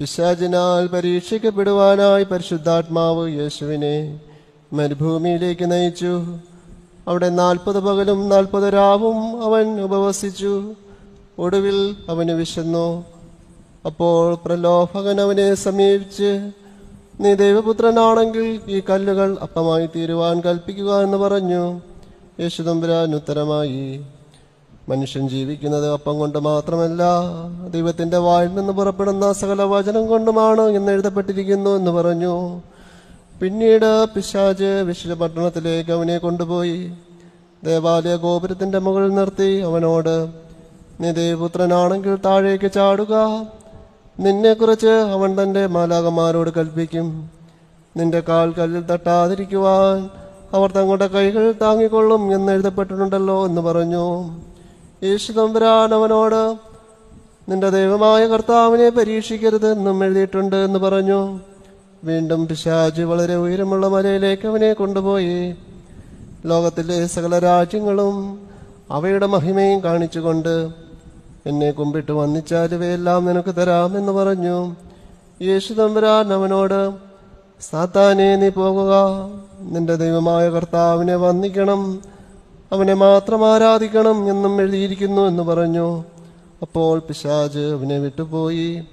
പിശാചിനാൽ പരീക്ഷിക്കപ്പെടുവാനായി പരിശുദ്ധാത്മാവ് യേശുവിനെ മരുഭൂമിയിലേക്ക് നയിച്ചു. അവിടെ നാൽപ്പത് പകലും നാൽപ്പത് രാവും അവൻ ഉപവസിച്ചു. ഒടുവിൽ അവന് വിശന്നു. അപ്പോൾ പ്രലോഭകൻ അവനെ സമീപിച്ച് നീ ദൈവപുത്രനാണെങ്കിൽ ഈ കല്ലുകൾ അപ്പമായി തീരുവാൻ കൽപ്പിക്കുക എന്ന് പറഞ്ഞു. യേശുദമ്പുരാൻ ഉത്തരമായി മനുഷ്യൻ ജീവിക്കുന്നത് അപ്പം കൊണ്ട് മാത്രമല്ല ദൈവത്തിന്റെ വായിൽ നിന്ന് പുറപ്പെടുന്ന സകല വചനം കൊണ്ടുമാണ് എന്ന് എഴുതപ്പെട്ടിരിക്കുന്നു എന്ന് പറഞ്ഞു. പിന്നീട് പിശാജ് വിശുദ്ധ പട്ടണത്തിലേക്ക് അവനെ കൊണ്ടുപോയി. ദേവാലയ ഗോപുരത്തിന്റെ മുകളിൽ നിർത്തി. അവനോട് നീ ദേവപുത്രനാണെങ്കിൽ താഴേക്ക് ചാടുക. നിന്നെക്കുറിച്ച് അവൻ തന്റെ മാലാകന്മാരോട് കൽപ്പിക്കും. നിന്റെ കാൽ കല്ലിൽ തട്ടാതിരിക്കുവാൻ അവർ തങ്ങളുടെ കൈകൾ താങ്ങിക്കൊള്ളും എന്ന് എഴുതപ്പെട്ടിട്ടുണ്ടല്ലോ എന്ന് പറഞ്ഞു. യേശു തമ്പുരാൻ അവനോട് നിന്റെ ദൈവമായ കർത്താവിനെ പരീക്ഷിക്കരുത് എന്നും എഴുതിയിട്ടുണ്ട് എന്ന് പറഞ്ഞു. വീണ്ടും പിശാജ് വളരെ ഉയരമുള്ള മലയിലേക്ക് അവനെ കൊണ്ടുപോയി. ലോകത്തിലെ സകല രാജ്യങ്ങളും അവയുടെ മഹിമയും കാണിച്ചുകൊണ്ട് എന്നെ കുമ്പിട്ട് വന്നിച്ചാൽ ഇവയെല്ലാം നിനക്ക് തരാമെന്ന് പറഞ്ഞു. യേശു തമ്പുരാൻ അവനോട് സാത്താനെ നീ പോകുക. നിന്റെ ദൈവമായ കർത്താവിനെ വന്ദിക്കണം. അവനെ മാത്രം ആരാധിക്കണം എന്നും എഴുതിയിരിക്കുന്നു എന്ന് പറഞ്ഞു. അപ്പോൾ പിശാജ് അവനെ വിട്ടുപോയി.